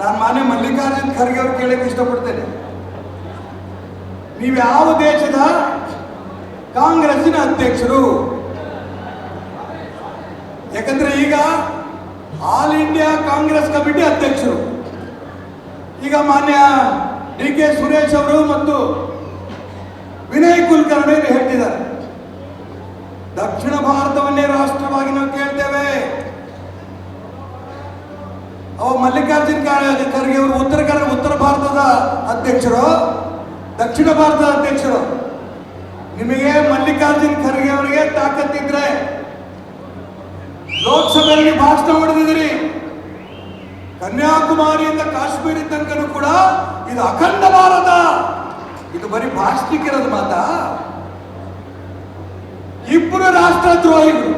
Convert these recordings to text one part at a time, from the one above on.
ನಾನು ಮಾನ್ಯ ಮಲ್ಲಿಕಾರ್ಜುನ್ ಖರ್ಗೆ ಅವ್ರು ಕೇಳಕ್ಕೆ ಇಷ್ಟಪಡ್ತೇನೆ. ನೀವು ಯಾವ ದೇಶದ ಕಾಂಗ್ರೆಸ್ಸಿನ ಅಧ್ಯಕ್ಷರು? ಯಾಕಂದ್ರೆ ಈಗ ಆಲ್ ಇಂಡಿಯಾ ಕಾಂಗ್ರೆಸ್ ಕಮಿಟಿ ಅಧ್ಯಕ್ಷರು. ಈಗ ಮಾನ್ಯ ಡಿ ಕೆ ಸುರೇಶ್ ಅವರು ಮತ್ತು ವಿನಯ್ ಕುಲಕರ್ಣಿ ಹೇಳ್ತಿದ್ದಾರೆ. ದಕ್ಷಿಣ ಭಾರತವನ್ನೇ ರಾಷ್ಟ್ರವಾಗಿ ನಾವು ಅವ ಮಲ್ಲಿಕಾರ್ಜುನ್ ಖರ್ಗೆ ಅವರು ಉತ್ತರ ಕನ್ನಡ, ಉತ್ತರ ಭಾರತದ ಅಧ್ಯಕ್ಷರು, ದಕ್ಷಿಣ ಭಾರತದ ಅಧ್ಯಕ್ಷರು. ನಿಮಗೆ ಮಲ್ಲಿಕಾರ್ಜುನ್ ಖರ್ಗೆ ಅವರಿಗೆ ತಾಕತ್ತಿದ್ರೆ ಲೋಕಸಭೆಯಲ್ಲಿ ಭಾಷಣ ಹೊಡೆದಿದ್ರಿ ಕನ್ಯಾಕುಮಾರಿಯಿಂದ ಕಾಶ್ಮೀರಿ ತನಕನೂ ಕೂಡ ಇದು ಅಖಂಡ ಭಾರತ. ಇದು ಬರೀ ಭಾಷಣಕ್ಕಿರೋದು ಮಾತಾ ಇಬ್ಬರು ರಾಷ್ಟ್ರದ್ರೋಹಿಗಳು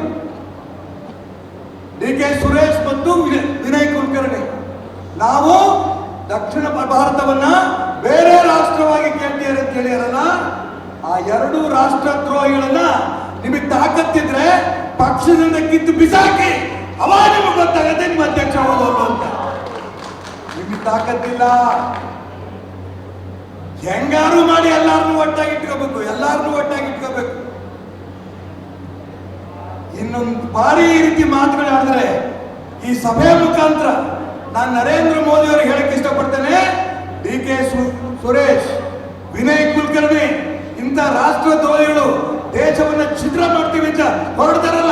ಡಿ ಕೆ ಸುರೇಶ್ ಮತ್ತು ವಿನಯ್- ವಿನಯ್ ಕುಲಕರ್ಣಿ ನಾವು ದಕ್ಷಿಣ ಭಾ- ಭಾರತವನ್ನ ಬೇರೆ ರಾಷ್ಟ್ರವಾಗಿ ಕೇಳ್ತೀರ ಅಂತ ಹೇಳಿರಲ್ಲ ಆ ಎರಡು ರಾಷ್ಟ್ರ ದ್ರೋಹಿಗಳನ್ನ ನಿಮಗೆ ತಾಕತ್ತಿದ್ರೆ ಪಕ್ಷದಿಂದ ಕಿತ್ತು ಬಿಸಾಕಿ ಅವಾಗ ನಿಮಗೆ ಗೊತ್ತಾಗತ್ತೆ ನಿಮ್ಮ ಅಧ್ಯಕ್ಷ ಹೋದವರು ಅಂತ. ನಿಮಗೆ ತಾಕತ್ತಿಲ್ಲ ಹೆಂಗಾರು ಮಾಡಿ ಎಲ್ಲಾರನ್ನೂ ಒಟ್ಟಾಗಿ ಇಟ್ಕೋಬೇಕು, ಎಲ್ಲಾರನ್ನೂ ಒಟ್ಟಾಗಿ ಇಟ್ಕೋಬೇಕು. ಇನ್ನೊಂದು ಬಾರಿ ಈ ರೀತಿ ಮಾತುಗಳಾಡಿದ್ರೆ ಈ ಸಭೆಯ ಮುಖಾಂತರ ನಾನು ನರೇಂದ್ರ ಮೋದಿ ಅವರಿಗೆ ಹೇಳಕ್ ಇಷ್ಟಪಡ್ತೇನೆ ಡಿ ಕೆ ಸುರೇಶ್ ವಿನಯ್ ಕುಲಕರ್ಣಿ ಇಂಥ ರಾಷ್ಟ್ರದ್ರೋಹಿಗಳು ದೇಶವನ್ನ ಛಿದ್ರ ಮಾಡ್ತೀವಿ ಅಂತ ಹೊರಡ್ತಾರಲ್ಲ